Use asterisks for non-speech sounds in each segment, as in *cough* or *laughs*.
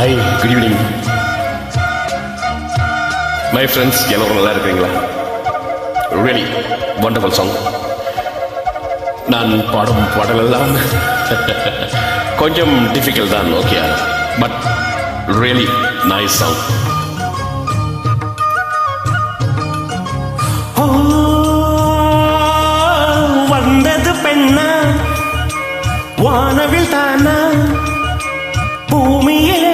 Hi good evening my friends எல்லோரும் நல்லா இருக்கிறீங்களா? ரியலி வண்டர்ஃபுல் சாங் நான் பாடும் பாடலெல்லாம் *laughs* கொஞ்சம் டிஃபிகல்ட் தான் okay but really nice song வந்தது பெண்ணா? வானவில் தானா? பூமியிலே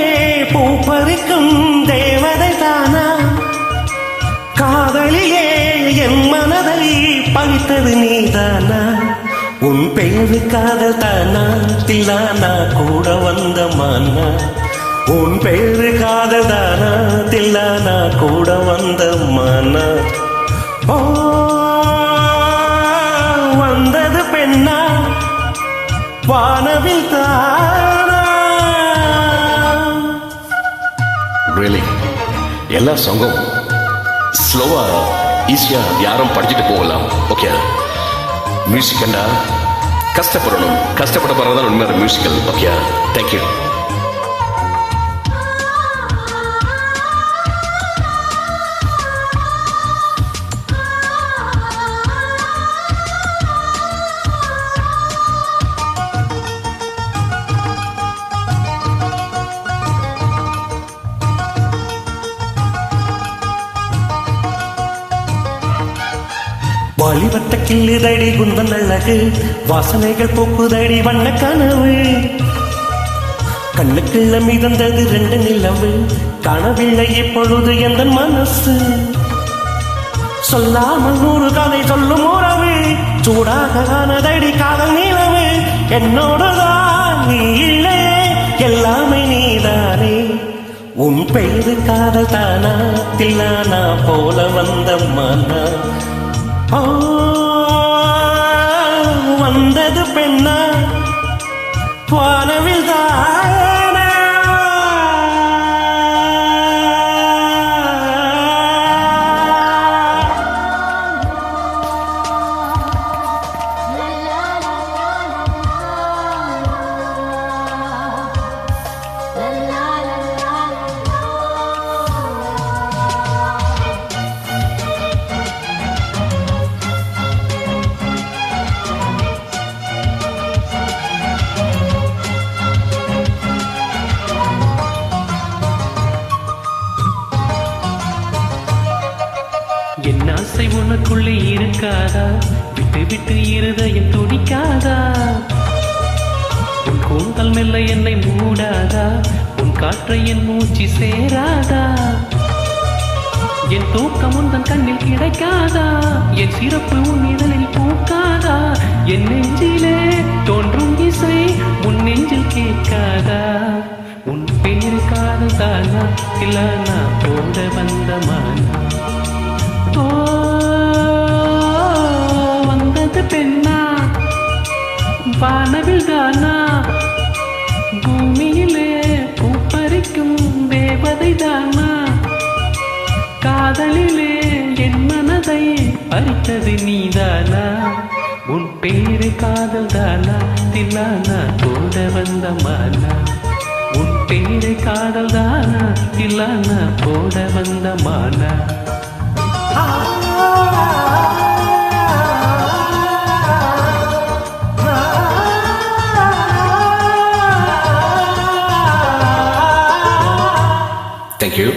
பறித்தது நீதானா? உன் பெயரு காதல் தானா? தில்லானா? கூட வந்த மானா? உன் பெயரு காதல் தானா? தில்லானா? கூட வந்த மானா? ஓ வந்தது பெண்ணா? வானவில் தானா? ரியலி எல்லா சாங்கும் ஸ்லோவா ஈஸியா யாரும் படிச்சுட்டு போகலாம். ஓகே மியூசிக் கண்டா? கஷ்டப்படணும். கஷ்டப்பட போறதுதான் உண்மையான மியூசிக்கல் ஓகே தேங்க்யூ வாலிபட்ட கிள்ளுதடி குந்தன் அழகு வாசனைகள் போக்குதடி வண்ண கனவு. கண்ணுக்குள்ள மிதந்தது ரெண்டு நிலவு காணவில்லை இப்பொழுது எந்த மனசு. சொல்லாமல் நூறு கதை சொல்லும் உறவு சூடாக ஆனதடி காதல் நிலவு. என்னோடுதான் நீ இல்லை எல்லாமே நீதானே. உன் பெயரு காதல் தானா தில்லானா போல வந்த மனா வந்தது பெண்ணா வானவில் தான் என் ஆசை உனக்குள்ளே இருக்காதா? விட்டு விட்டு இருதயம் துடிக்காதா? உன் கூந்தல் மெல்ல என்னை மூடாதா? உன் காற்றை என் மூச்சு சேராதா? என் தூக்கம் உந்தன் கண்ணில் கிடைக்காதா? என் சிறப்பு உன் இதழில் பூக்காதா? என் நெஞ்சிலே தோன்றும் இசை உன் நெஞ்சில் கேட்காதா? உன் பேரு காதல் தானா? இல்ல நான் போட வந்தமானா ஓ, வந்தது பெண்ணா வானவில் தானா? பூமியிலே பூப்பறிக்கும் தேவதை தானா? காதலிலே என் மனதை பறித்தது நீதானா? உன் பேரு காதல் தானா? தில்லானா? கூட வந்த மானா? உன் பேரு காதல் தானா? தில்லானா? கூட வந்த மானா? தேங்க்யூ